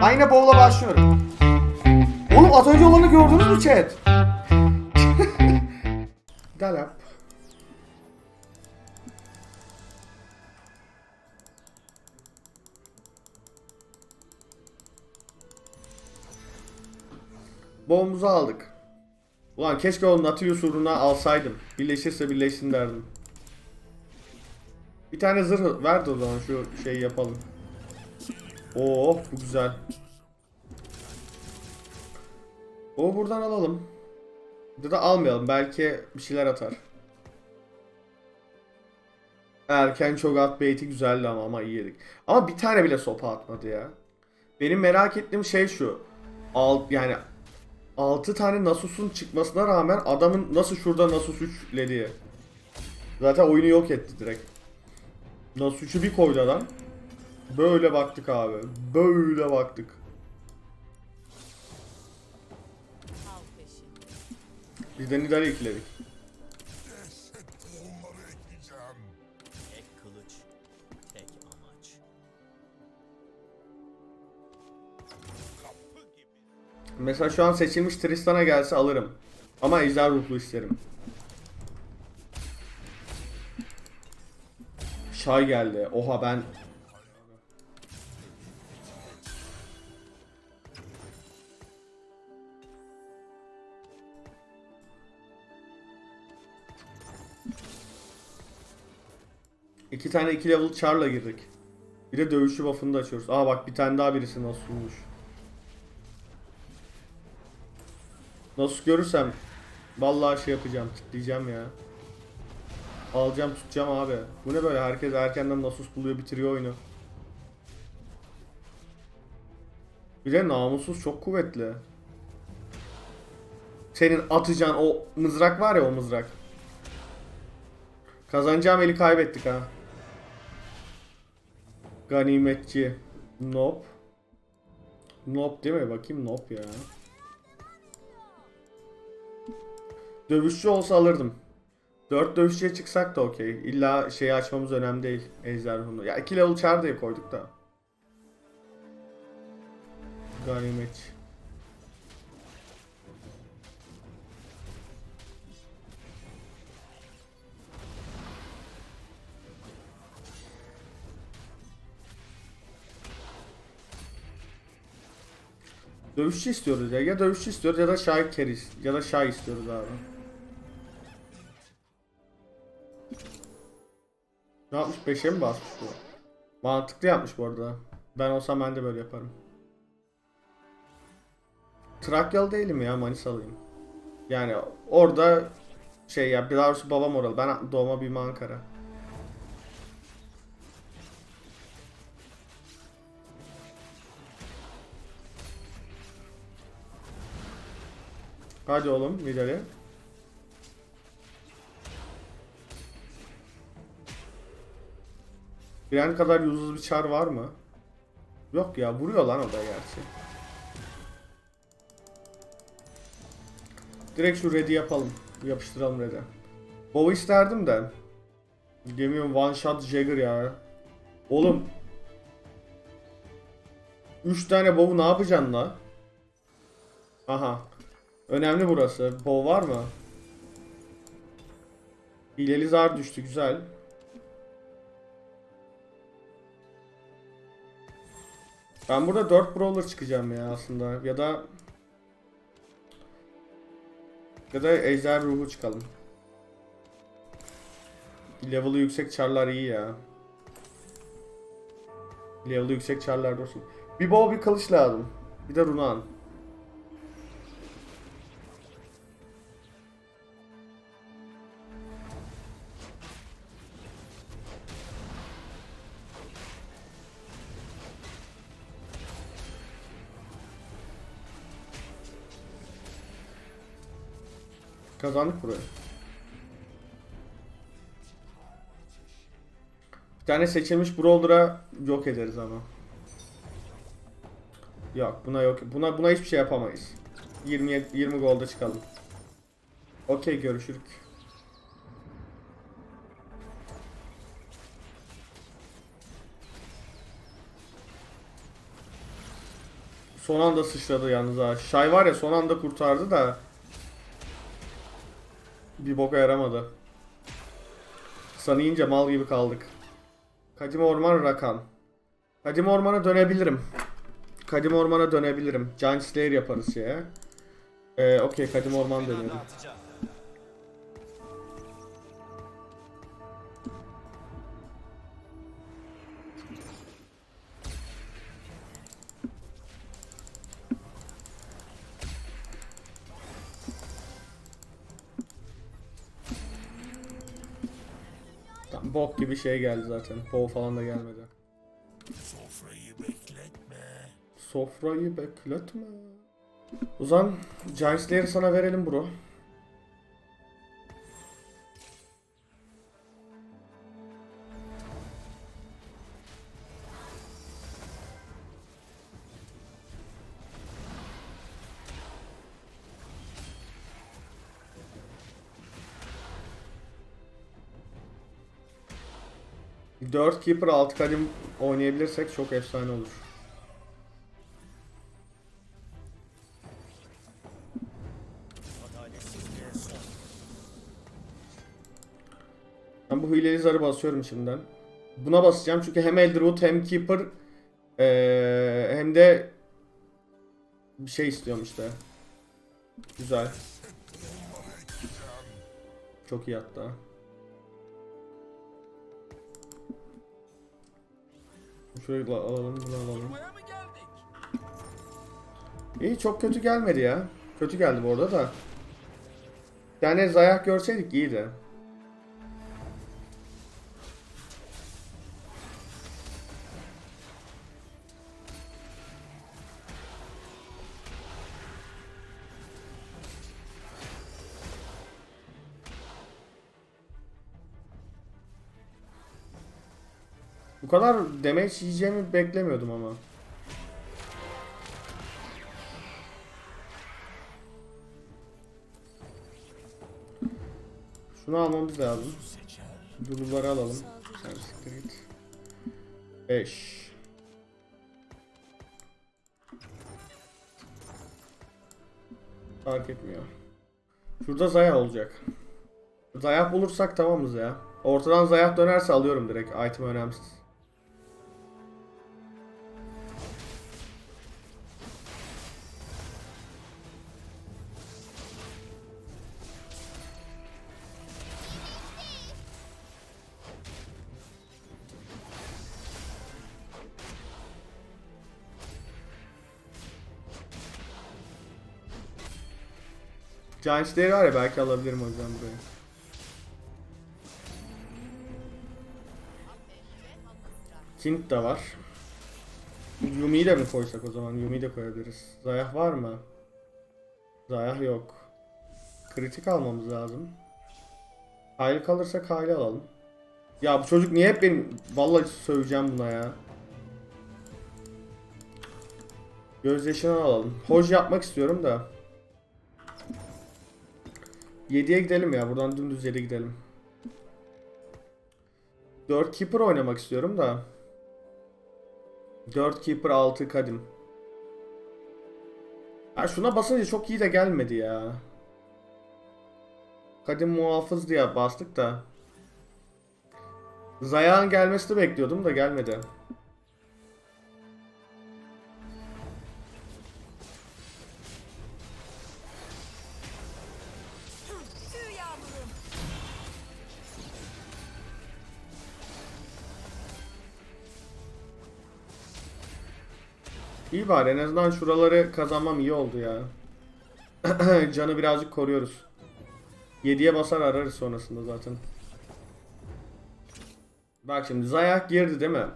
Yine bowl'a başlıyorum. Oğlum az önce olanı gördünüz mü chat? Galap. Boğumuzu aldık. Ulan keşke o Nautilus uğruna alsaydım. Birleşirse birleşsin derdim. Bir tane zırh ver de o zaman şu şeyi yapalım. Oo bu güzel. O buradan alalım. Ya da almayalım. Belki bir şeyler atar. Erken çok at bait'i güzeldi ama ama iyi yedik. Ama bir tane bile sopa atmadı ya. Benim merak ettiğim şey şu. Al, yani 6 tane Nasus'un çıkmasına rağmen adamın nasıl şurada Nasus 3 diye. Zaten oyunu yok etti direkt. Nasus 3'ü bir koydu adam. Böyle baktık abi. Böyle baktık. Av peşinde. Biz de Nidal'i ikiledik. Mesela şu an seçilmiş Tristan'a gelse alırım. Ama ejder ruhlu isterim. Şay geldi. Oha ben... İki tane iki level char'la girdik. Bir de dövüşçü buff'ını da açıyoruz. Aa bak bir tane daha birisi nasıl sunmuş. Nasıl görürsem vallahi şey yapacağım, kitleyeceğim ya. Alacağım, tutacağım abi. Bu ne böyle? Herkes erkenden Nasus buluyor, bitiriyor oyunu. Bir de namussuz çok kuvvetli. Senin atacağın o mızrak var ya o mızrak. Kazanacağım eli kaybettik ha. Ganimetçi. Nop. Nop değil mi? Bakayım nop ya. Dövüşçü olsa alırdım. 4 dövüşçüye çıksak da okey. İlla şeyi açmamız önemli değil. Ejder ruhunu. Ya 2 level char diye koyduk da. Ganimet. Dövüşçü istiyoruz ya. Ya dövüşçü istiyoruz ya da Şah Keris ya da Şah istiyoruz abi. Ne yapmış? 5'e mi basmış bu? Mantıklı yapmış bu arada. Ben olsam ben de böyle yaparım. Trakyalı değilim ya Manisalıyım. Yani orada şey ya doğrusu babam oralı. Ben doğma büyüme Ankara. Hadi oğlum ileri. Biren kadar yüzsüz bir çar var mı? Yok ya vuruyor lan o da gerçi. Direkt şu ready yapalım. Yapıştıralım ready. Bow isterdim de. Demiyorum one shot Jagger ya. Oğlum. 3 tane bow ne yapacaksın la? Aha. Önemli burası. Bow var mı? Hileli zar düştü güzel. Ben burada 4 brawler çıkacağım ya aslında ya da ya da ejder ruhu çıkalım. Level'ı yüksek çarlar iyi ya. Level'ı yüksek çarlar olsun. Bir bow bir kılıç lazım. Bir de runan. Kazandık burayı. Bir tane seçilmiş brawler'a yok ederiz ama. Yok buna yok. Buna buna hiçbir şey yapamayız. 20 20 golda çıkalım. Okey görüşürük. Son anda sıçradı yalnız ha. Şay var ya son anda kurtardı da. Bir boka yaramadı. Sana yiyince mal gibi kaldık. Kadim Orman Rakan. Kadim Orman'a dönebilirim. Kadim Orman'a dönebilirim. Giant Slayer yaparız şeye. Ee, okey Kadim Orman dönelim. Gibi şey geldi zaten. Bow falan da gelmedi. Sofrayı bekletme. Sofrayı bekletme. O zaman Giant Slayer'ı sana verelim bro. Dört Keeper 6 kadim oynayabilirsek çok efsane olur. Ben bu hileli zarı basıyorum şimdiden. Buna basacağım çünkü hem Elderwood hem Keeper eee, hem de bir şey istiyorum işte. Güzel. Çok iyi hatta. La- alalım, bunu alalım. İyi çok kötü gelmedi ya. Kötü geldi bu arada da. Yani zayak görseydik iyiydi. Bu kadar damage yiyeceğimi beklemiyordum ama. Şunu almamız lazım. Duruları alalım. Sen siktir git. 5 Fark etmiyor. Şurada Zaya olacak. Zayah bulursak tamamız ya. Ortadan Zayah dönerse alıyorum direkt. Item önemsiz. Giant Slayer var ya belki alabilirim o yüzden burayı. Kint de var. Yumi'yi de mi koysak o zaman? Yumi'yi de koyabiliriz. Zayah var mı? Zayah yok. Kritik almamız lazım. Hayli kalırsa Hayli alalım. Ya bu çocuk niye hep benim... Vallahi söveceğim buna ya. Gözyaşını alalım. Hoj yapmak istiyorum da. 7'ye gidelim ya. Buradan dümdüz 7'ye gidelim. 4 Keeper oynamak istiyorum da. 4 Keeper 6 Kadim. Ha şuna basınca çok iyi de gelmedi ya. Kadim muhafız diye bastık da. Zayağın gelmesini bekliyordum da gelmedi. İyi bari en azından şuraları kazanmam iyi oldu ya. Canı birazcık koruyoruz. 7'ye basar ararız sonrasında zaten. Bak şimdi Zayak girdi değil mi?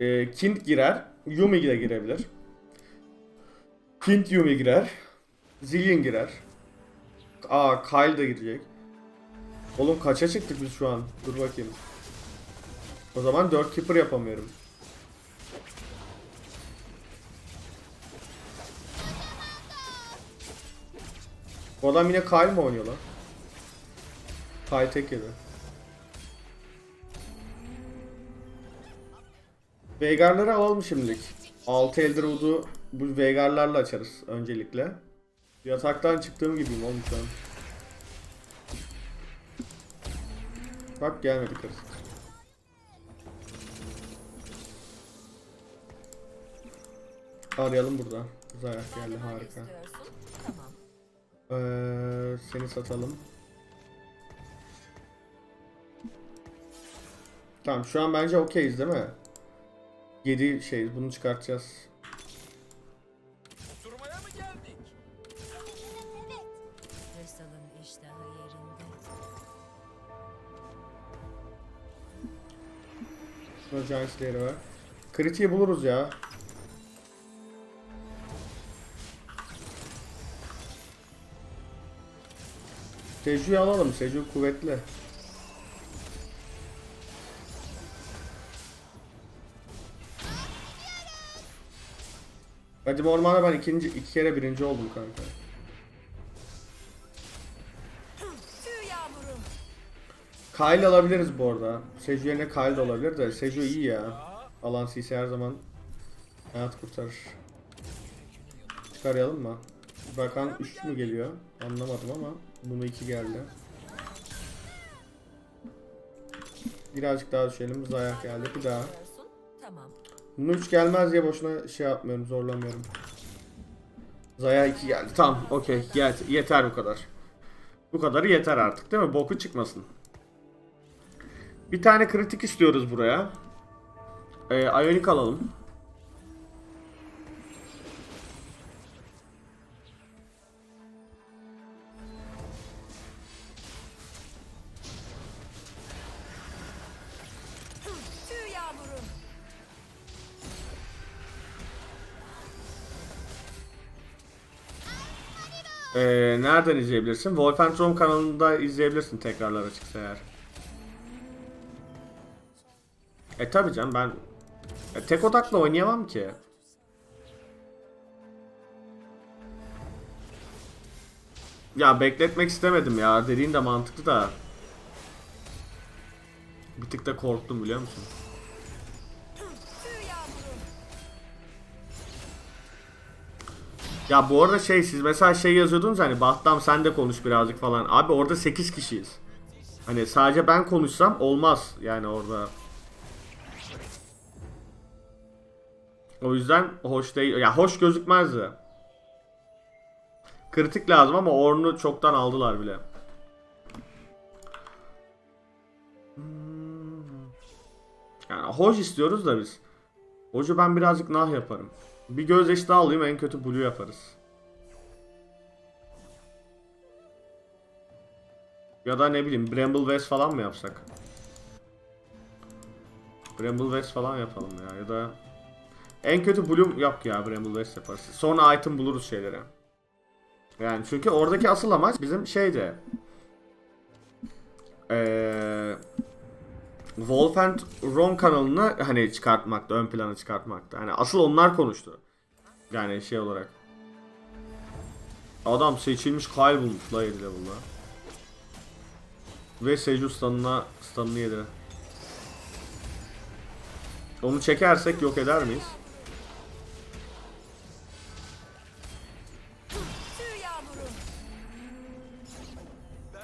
Ee, Kint girer. Yumi de girebilir. Kint Yumi girer. Zillion girer. Aa Kyle da girecek. Oğlum kaça çıktık biz şu an? Dur bakayım. O zaman 4 keeper yapamıyorum. Bu adam yine Kyle mı oynuyor lan? Kyle tek yedi. Veigar'ları alalım şimdilik. 6 Elderwood'u bu Veigar'larla açarız öncelikle. Yataktan çıktığım gibiyim oğlum şu an. Bak gelmedi kız. Arayalım burada. Zayak geldi harika. Ee, seni satalım. Tamam şu an bence okeyiz değil mi? 7 şey bunu çıkartacağız. Oturmaya mı geldik? Crystal'ın iştahı yerinde. Şuna Giant Slayer'ı var. Kritiği buluruz ya. Seju'yu alalım. Seju kuvvetli. Hadi ormana ben ikinci iki kere birinci oldum kanka. Kyle alabiliriz bu arada. Seju yerine Kyle de olabilir de Seju iyi ya. Alan CC her zaman hayat kurtarır. Çıkaralım mı? Bakan 3 mü geliyor? Anlamadım ama bunu 2 geldi. Birazcık daha düşelim. Zayak geldi. Bir daha. Bunu 3 gelmez diye boşuna şey yapmıyorum, zorlamıyorum. Zaya 2 geldi. Tamam, okey. Yet- yeter bu kadar. Bu kadarı yeter artık değil mi? Boku çıkmasın. Bir tane kritik istiyoruz buraya. Ee, Ionic alalım. Ee, nereden izleyebilirsin? Wolfenstrom kanalında izleyebilirsin tekrarlar açıksa eğer. E tabi canım ben e, tek odakla oynayamam ki. Ya bekletmek istemedim ya. Dediğin de mantıklı da. Bir tık da korktum biliyor musun? Ya bu arada şey siz mesela şey yazıyordunuz hani Bahtam sen de konuş birazcık falan. Abi orada 8 kişiyiz. Hani sadece ben konuşsam olmaz yani orada. O yüzden hoş değil. Ya hoş gözükmezdi. Kritik lazım ama Ornn'u çoktan aldılar bile. Yani hoş istiyoruz da biz. Hocu ben birazcık nah yaparım. Bir gözyaşı daha alayım en kötü blue yaparız. Ya da ne bileyim Bramble West falan mı yapsak? Bramble West falan yapalım ya ya da en kötü blue yap ya Bramble West yaparız. Sonra item buluruz şeylere. Yani çünkü oradaki asıl amaç bizim şeyde eee Wolf and Ron kanalını hani çıkartmakta, ön plana çıkartmakta. Hani asıl onlar konuştu. Yani şey olarak. Adam seçilmiş Kyle bulmuş la 7 level'da. Ve Seju stun'ına stun'ını yedi. Onu çekersek yok eder miyiz?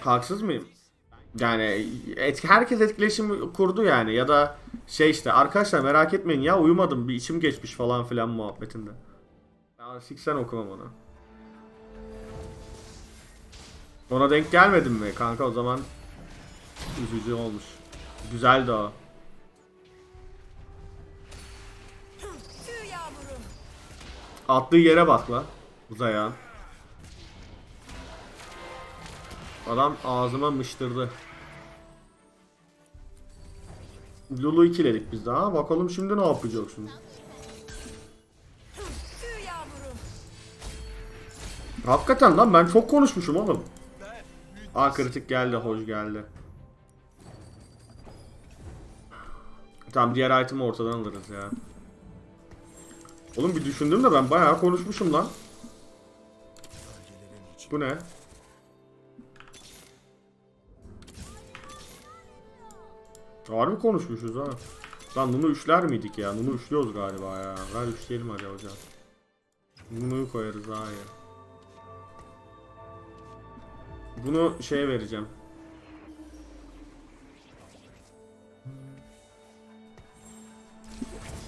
Haksız mıyım? Yani et, herkes etkileşim kurdu yani ya da şey işte arkadaşlar merak etmeyin ya uyumadım bir içim geçmiş falan filan muhabbetinde. Ya siksen okumam onu. Ona denk gelmedin mi kanka o zaman üzücü olmuş. Güzeldi o. Attığı yere bak la. Uzayan. Adam ağzıma mıştırdı. Lulu ikiledik biz daha. Bakalım şimdi ne yapacaksın? Hakikaten lan ben çok konuşmuşum oğlum. Aa kritik geldi, hoş geldi. Tamam diğer item'i ortadan alırız ya. Oğlum bir düşündüm de ben bayağı konuşmuşum lan. Bu ne? Harbi konuşmuşuz ha. Lan Nunu üçler miydik ya? Nunu üçlüyoruz galiba ya. Ver üçleyelim hadi hocam. Nunu'yu koyarız daha iyi. Bunu şeye vereceğim.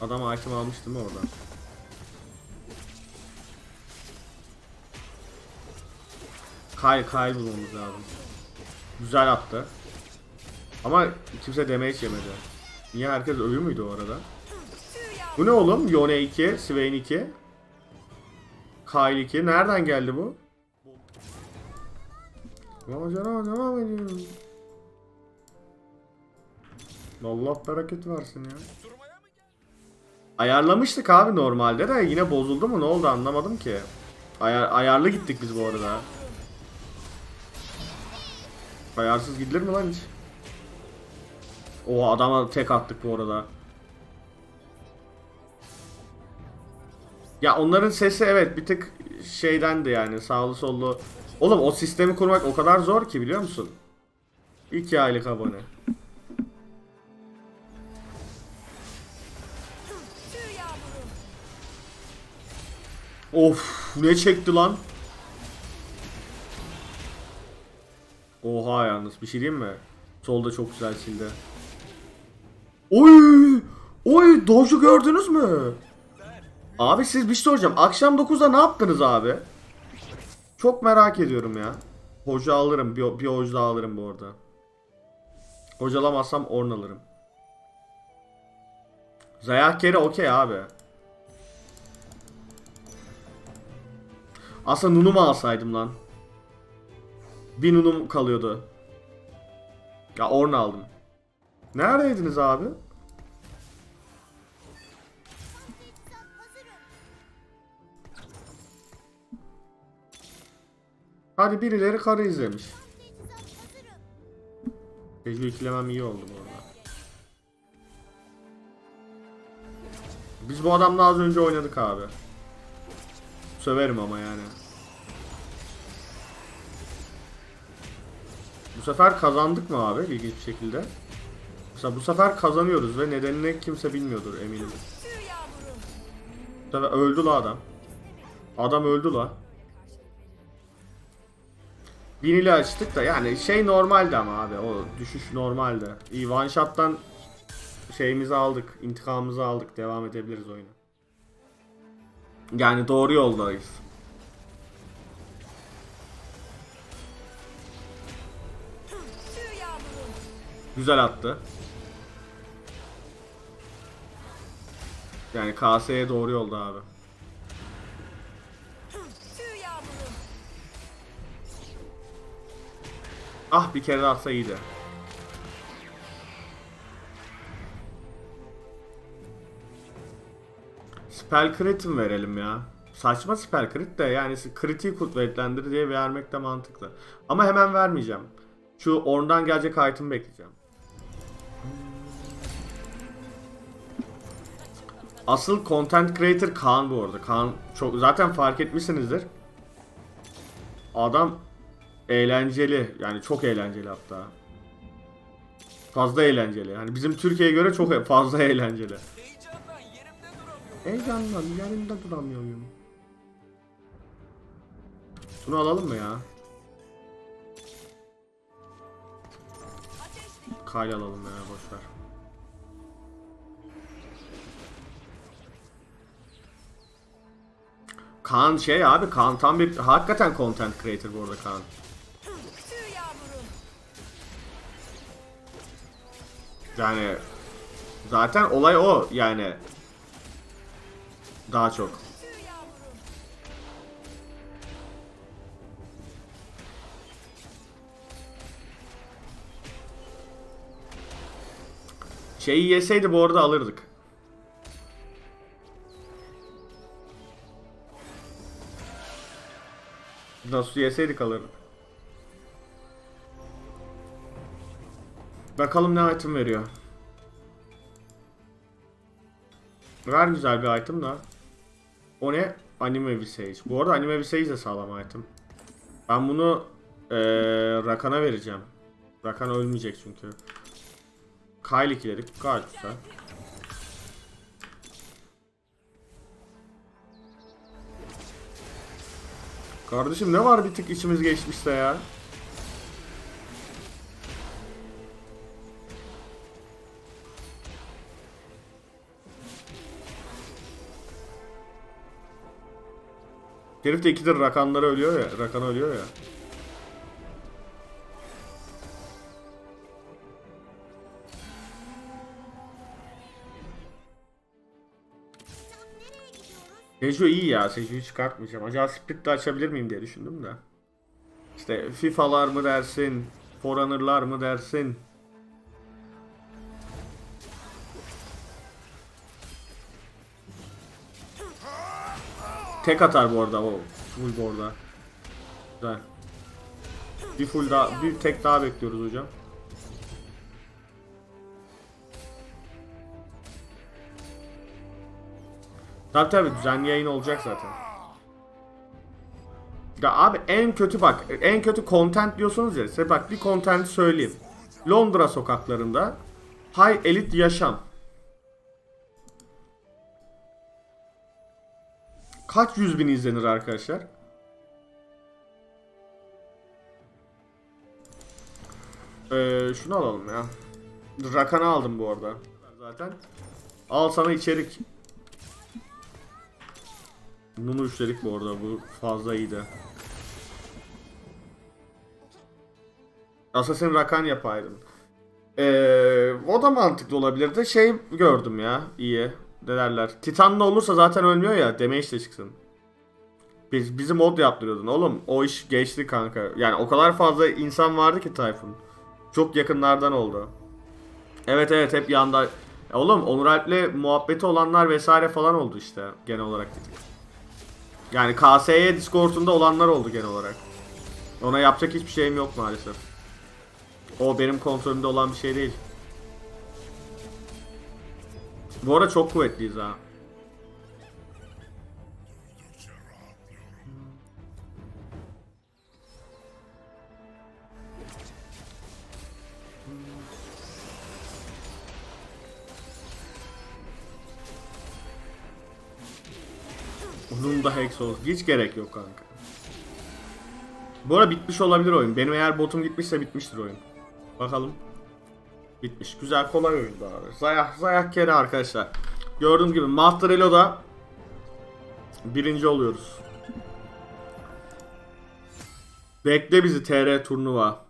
Adam item almıştı mı oradan? Kyle Kyle bulmamız lazım. Güzel attı. Ama kimse damage yemedi. Niye herkes ölü müydü o arada? Bu ne oğlum? Yone 2, Swain 2. Kyle 2. Nereden geldi bu? Macera devam ediyor. Allah bereket versin ya. Ayarlamıştık abi normalde de yine bozuldu mu ne oldu anlamadım ki. Ayar, ayarlı gittik biz bu arada. Ayarsız gidilir mi lan hiç? O adama tek attık bu arada. Ya onların sesi evet bir tık şeydendi yani sağlı sollu. Oğlum o sistemi kurmak o kadar zor ki biliyor musun? 2 aylık abone. Of ne çekti lan? Oha yalnız bir şey diyeyim mi? Solda çok güzel sildi. Oy! Oy doju gördünüz mü? Abi siz bir şey soracağım. Akşam 9'da ne yaptınız abi? Çok merak ediyorum ya. Hoca alırım. Bir, bir hoca daha alırım bu arada. Hocalamazsam orn alırım. Zayak kere okey abi. Aslında Nunu mu alsaydım lan? Bir Nunum kalıyordu. Ya Orn aldım. Neredeydiniz abi? Hadi birileri karı izlemiş. Tecrübe ikilemem iyi oldu bu arada. Biz bu adamla az önce oynadık abi. Söverim ama yani. Bu sefer kazandık mı abi ilginç bir şekilde? Mesela bu sefer kazanıyoruz ve nedenini kimse bilmiyordur eminim. Bu öldü la adam. Adam öldü la. Bin açtık da yani şey normaldi ama abi o düşüş normaldi. İyi one shot'tan şeyimizi aldık, intikamımızı aldık. Devam edebiliriz oyuna. Yani doğru yoldayız. Güzel attı. Yani KS'ye doğru yolda abi. Ah bir kere atsa iyiydi. Spell crit verelim ya? Saçma spell crit de yani kritiği kuvvetlendir diye vermek de mantıklı. Ama hemen vermeyeceğim. Şu oradan gelecek item bekleyeceğim. Asıl content creator Kaan bu arada. Kaan çok zaten fark etmişsinizdir. Adam eğlenceli. Yani çok eğlenceli hatta. Fazla eğlenceli. Yani bizim Türkiye'ye göre çok fazla eğlenceli. Heyecandan yerimde duramıyorum. Bunu alalım mı ya? Kyle alalım ya boşver. Kaan şey abi Kaan tam bir hakikaten content creator bu arada Kaan. Yani zaten olay o yani. Daha çok. Şeyi yeseydi bu arada alırdık. Nasıl yeseydik alırdık. Bakalım ne item veriyor. Ver güzel bir item da. O ne? Anime Visage. Bu arada Anime Visage de sağlam item. Ben bunu eee Rakan'a vereceğim. Rakan ölmeyecek çünkü. Kyle ikiledik. Gayet güzel. Kardeşim ne var bir tık içimiz geçmişse ya. Herif de ikidir rakanları ölüyor ya. Rakan ölüyor ya. Seju iyi ya. Seju'yu çıkartmayacağım. Acaba split de açabilir miyim diye düşündüm de. İşte FIFA'lar mı dersin? Forerunner'lar mı dersin? Tek atar bu arada o full bu arada. Güzel. Bir full daha, bir tek daha bekliyoruz hocam. Tabi tabi düzenli yayın olacak zaten. Ya abi en kötü bak en kötü content diyorsunuz ya size bak bir content söyleyeyim. Londra sokaklarında high elit yaşam. Kaç yüz bin izlenir arkadaşlar? Ee, şunu alalım ya. Rakan'ı aldım bu arada. Zaten. Al sana içerik. Bunu üçledik bu arada. Bu fazla iyiydi. Assassin Rakan yapaydın. Ee, o da mantıklı olabilirdi. Şey gördüm ya. iyi. Ne derler. Titan'la olursa zaten ölmüyor ya. Damage de çıksın. Biz, bizi mod yaptırıyordun oğlum. O iş geçti kanka. Yani o kadar fazla insan vardı ki Tayfun. Çok yakınlardan oldu. Evet evet hep yanda. Ya oğlum Onur Alp'le muhabbeti olanlar vesaire falan oldu işte genel olarak dedik. Yani KSY Discord'unda olanlar oldu genel olarak. Ona yapacak hiçbir şeyim yok maalesef. O benim kontrolümde olan bir şey değil. Bu arada çok kuvvetliyiz ha. Olsun. Hiç gerek yok kanka. Bu arada bitmiş olabilir oyun. Benim eğer botum gitmişse bitmiştir oyun. Bakalım. Bitmiş. Güzel kolay oyundu abi. Zayak, zayak kere arkadaşlar. Gördüğünüz gibi Master Elo'da birinci oluyoruz. Bekle bizi TR turnuva.